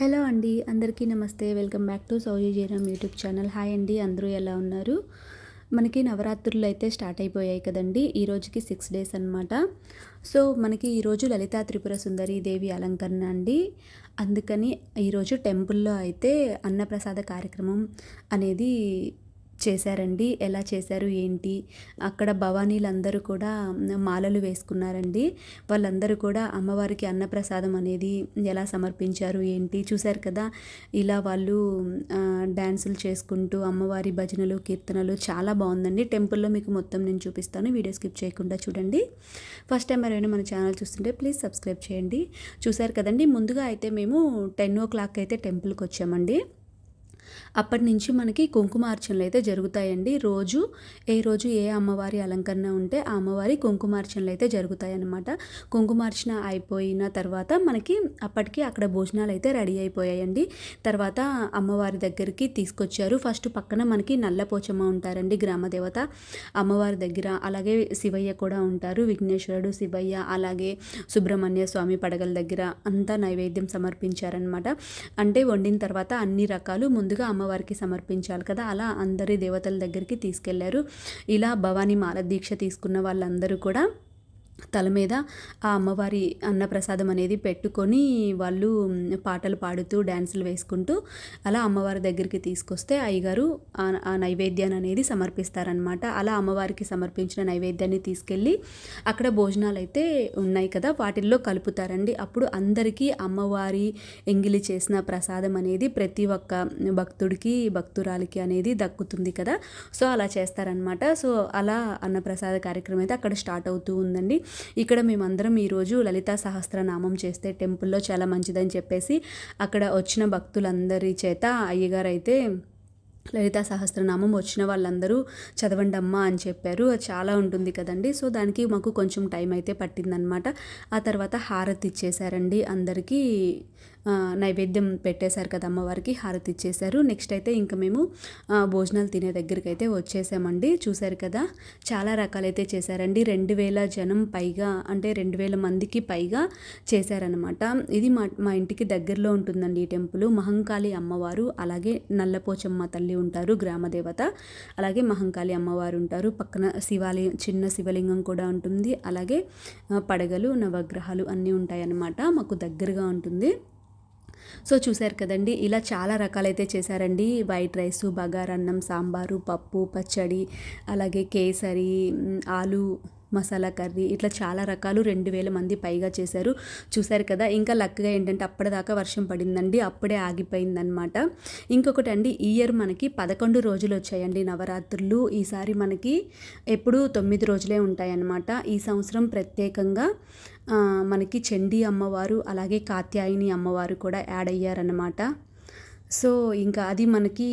Hello అండి అందరికీ నమస్తే. వెల్కమ్ బ్యాక్ టు సౌజీ జీరం యూట్యూబ్ ఛానల్. హాయ్ అండి అందరూ ఎలా ఉన్నారు? మనకి నవరాత్రులు అయితే స్టార్ట్ అయిపోయాయి కదండి ఈ రోజుకి సిక్స్ డేస్ అనమాట సో మనకి ఈరోజు లలితా త్రిపుర సుందరి దేవి అలంకరణ అండి. అందుకని ఈరోజు టెంపుల్లో అయితే అన్నప్రసాద కార్యక్రమం అనేది చేశారండి. ఎలా చేశారు ఏంటి? అక్కడ భవానీలందరూ కూడా మాలలు వేసుకున్నారండి. వాళ్ళందరూ కూడా అమ్మవారికి అన్నప్రసాదం అనేది ఎలా సమర్పించారు ఏంటి? చూశారు కదా ఇలా వాళ్ళు డ్యాన్సులు చేసుకుంటూ అమ్మవారి భజనలు కీర్తనలు చాలా బాగుందండి. టెంపుల్లో మీకు మొత్తం నేను చూపిస్తాను. వీడియో స్కిప్ చేయకుండా చూడండి. ఫస్ట్ టైం ఎవరైనా మన ఛానల్ చూస్తుంటే ప్లీజ్ సబ్స్క్రైబ్ చేయండి. చూశారు కదండి ముందుగా అయితే మేము టెన్ ఓ క్లాక్ అయితే టెంపుల్కి వచ్చామండి. అప్పటి నుంచి మనకి కుంకుమార్చనలు అయితే జరుగుతాయండి. రోజు ఏ రోజు ఏ అమ్మవారి అలంకరణ ఉంటే ఆ అమ్మవారి కుంకుమార్చనలు అయితే జరుగుతాయి అన్నమాట కుంకుమార్చన అయిపోయిన తర్వాత మనకి అప్పటికి అక్కడ భోజనాలు అయితే రెడీ అయిపోయాయండి. తర్వాత అమ్మవారి దగ్గరికి తీసుకొచ్చారు. ఫస్ట్ పక్కన మనకి నల్లపోచమ్మ ఉంటారండి గ్రామదేవత అమ్మవారి దగ్గర అలాగే శివయ్య కూడా ఉంటారు. విఘ్నేశ్వరుడు శివయ్య అలాగే సుబ్రహ్మణ్య స్వామి పడగల దగ్గర అంతా నైవేద్యం సమర్పించారనమాట అంటే వండిన తర్వాత అన్ని రకాలు ముందుగా అమ్మవారికి సమర్పించాలి కదా. అలా అందరి దేవతల దగ్గరికి తీసుకెళ్ళారు. ఇలా భవానీ మాల దీక్ష తీసుకున్న వాళ్ళందరూ కూడా తల మీద ఆ అమ్మవారి అన్నప్రసాదం అనేది పెట్టుకొని వాళ్ళు పాటలు పాడుతూ డ్యాన్సులు వేసుకుంటూ అలా అమ్మవారి దగ్గరికి తీసుకొస్తే అయ్యగారు ఆ నైవేద్యాన్ని అనేది సమర్పిస్తారనమాట అలా అమ్మవారికి సమర్పించిన నైవేద్యాన్ని తీసుకెళ్ళి అక్కడ భోజనాలు అయితే ఉన్నాయి కదా వాటిల్లో కలుపుతారండి. అప్పుడు అందరికీ అమ్మవారి ఎంగిలి చేసిన ప్రసాదం అనేది ప్రతి ఒక్క భక్తుడికి భక్తురాలికి అనేది దక్కుతుంది కదా. సో అలా చేస్తారనమాట సో అలా అన్నప్రసాద కార్యక్రమం అయితే అక్కడ స్టార్ట్ అవుతూ ఉందండి. ఇక్కడ మేమందరం ఈరోజు లలితా సహస్రనామం చేస్తే టెంపుల్లో చాలా మంచిదని చెప్పేసి అక్కడ వచ్చిన భక్తులందరి చేత అయ్యగారు అయితే లలితా సహస్రనామం వచ్చిన వాళ్ళందరూ చదవండి అమ్మా అని చెప్పారు. అది చాలా ఉంటుంది కదండి. సో దానికి మాకు కొంచెం టైం అయితే పట్టిందనమాట ఆ తర్వాత హారతి ఇచ్చేసారండి అందరికీ. నైవేద్యం పెట్టేశారు కదా అమ్మవారికి హారతి ఇచ్చేశారు. నెక్స్ట్ అయితే ఇంకా మేము భోజనాలు తినే దగ్గరికి అయితే వచ్చేసామండి. చూశారు కదా చాలా రకాలైతే చేశారండి. రెండు వేల జనం పైగా అంటే రెండు వేల మందికి పైగా చేశారనమాట ఇది మా మా ఇంటికి దగ్గరలో ఉంటుందండి ఈ టెంపుల్. మహంకాళి అమ్మవారు అలాగే నల్లపోచమ్మ తల్లి ఉంటారు గ్రామదేవత అలాగే మహంకాళి అమ్మవారు ఉంటారు. పక్కన శివాలయం చిన్న శివలింగం కూడా ఉంటుంది. అలాగే పడగలు నవగ్రహాలు అన్నీ ఉంటాయన్నమాట. మాకు దగ్గరగా ఉంటుంది. సో చూశారు కదండి ఇలా చాలా రకాలైతే చేశారండి. వైట్ రైసు బగారన్నం సాంబారు పప్పు పచ్చడి అలాగే కేసరి ఆలు మసాలా కర్రీ ఇట్లా చాలా రకాలు రెండు వేల మంది పైగా చేశారు. చూశారు కదా ఇంకా లక్కగా ఏంటంటే అప్పటిదాకా వర్షం పడిందండి అప్పుడే ఆగిపోయిందనమాట ఇంకొకటి అండి ఈ ఇయర్ మనకి పదకొండు రోజులు వచ్చాయండి నవరాత్రులు. ఈసారి మనకి ఎప్పుడు తొమ్మిది రోజులే ఉంటాయన్నమాట. ఈ సంవత్సరం ప్రత్యేకంగా మనకి చండీ అమ్మవారు అలాగే కాత్యాయిని అమ్మవారు కూడా యాడ్ అయ్యారనమాట సో ఇంకా అది మనకి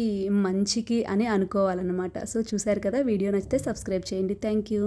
మంచికి అని అనుకోవాలన్నమాట. సో చూశారు కదా వీడియో నచ్చితే సబ్స్క్రైబ్ చేయండి. Thank you.